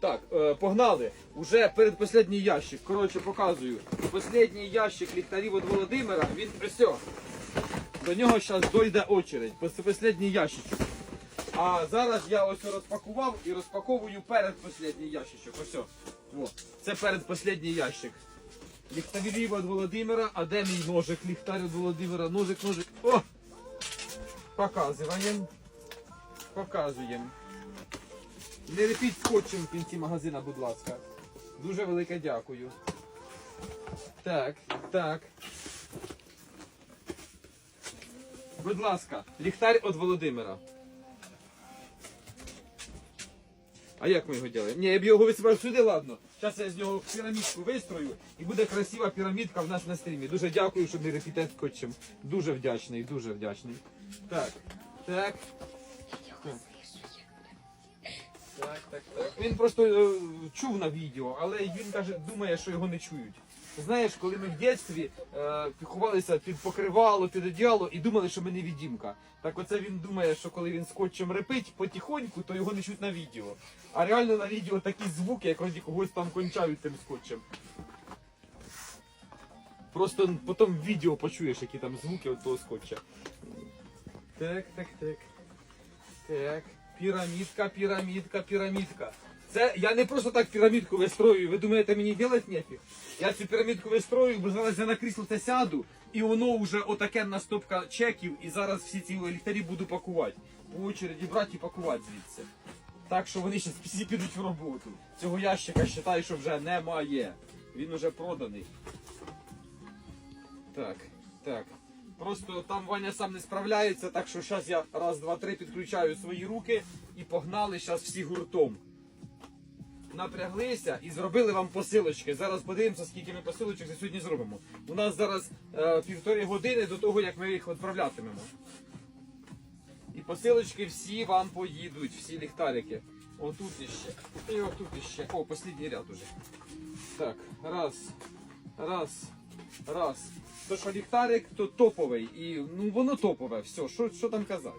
Так, е, погнали. Уже передпоследній ящик. Коротше, показую. Последній ящик ліхтарів від Володимира, він все. До нього зараз дойде очередь. Пос- Последній ящичок. А зараз я ось розпакував і розпаковую передпоследній ящичок. Ось. О, це передпоследній ящик. Ліхтарів від Володимира, а де мій ножик? Ліхтар від Володимира, ножик, ножик. О! Показуємо. Показуємо. Не лепіть скотчем в кінці магазина, будь ласка. Дуже велике дякую. Так, так. Будь ласка, ліхтар від Володимира. А як ми його робимо? Ні, я б його висипав сюди, ладно. Зараз я з нього пірамідку вистрою і буде красива пірамідка в нас на стрімі. Дуже дякую, що не репітет скотчем. Дуже вдячний, дуже вдячний. Так, так. Він просто е, чув на відео, але він каже, думає, що його не чують. Знаєш, коли ми в дитинстві е, ховалися під покривало, під одіяло і думали, що ми невідімка. Так оце він думає, що коли він скотчем репить потихоньку, то його не чуть на відео. А реально на відео такі звуки, як вроді когось там кончають тим скотчем. Просто потім в відео почуєш, які там звуки від того скотча. Так, так, так. Так, пірамідка, пірамідка, пірамідка. Це я не просто так пірамідку вистрою. Ви думаєте, мені делать нефіг? Я цю пірамідку вистрою, бо зараз я на крісло це сяду, і воно вже отакенна стопка чеків, і зараз всі ці ліхтарі буду пакувати. По очереді брати і пакувати звідси. Так що вони ще всі підуть в роботу. Цього ящика вважаю, що вже немає. Він уже проданий. Так, так. Просто там Ваня сам не справляється, так що зараз я раз, два, три підключаю свої руки і погнали зараз всі гуртом. Напряглися і зробили вам посилочки. Зараз подивимося, скільки ми посилочок за сьогодні зробимо. У нас зараз е, півтори години до того, як ми їх відправлятимемо. І посилочки всі вам поїдуть, всі ліхтарики. Отут іще. І отут іще. О, останній ряд уже. Так, раз, раз, раз. То що ліхтарик, то топовий. І ну воно топове, все, що, що там казати.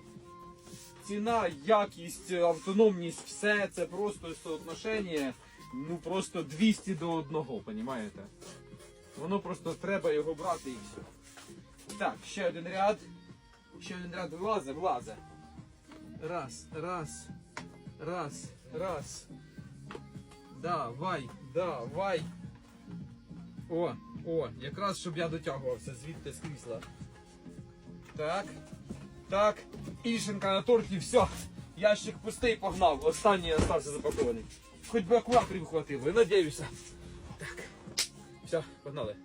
Ціна, якість, автономність, все це просто соотношення, ну просто 200 до 1, понімаєте? Воно просто треба його брати і все. Так, ще один ряд. Ще один ряд влазе, влазе. Раз, раз, раз, раз. Давай, давай. О, о, якраз щоб я дотягувався звідти з крісла. Так. Так. Ішенка на торті, все. Ящик пустий погнав. Останній остався запакований. Хоч би акураторів хватило, я надіюся. Так. Все, погнали.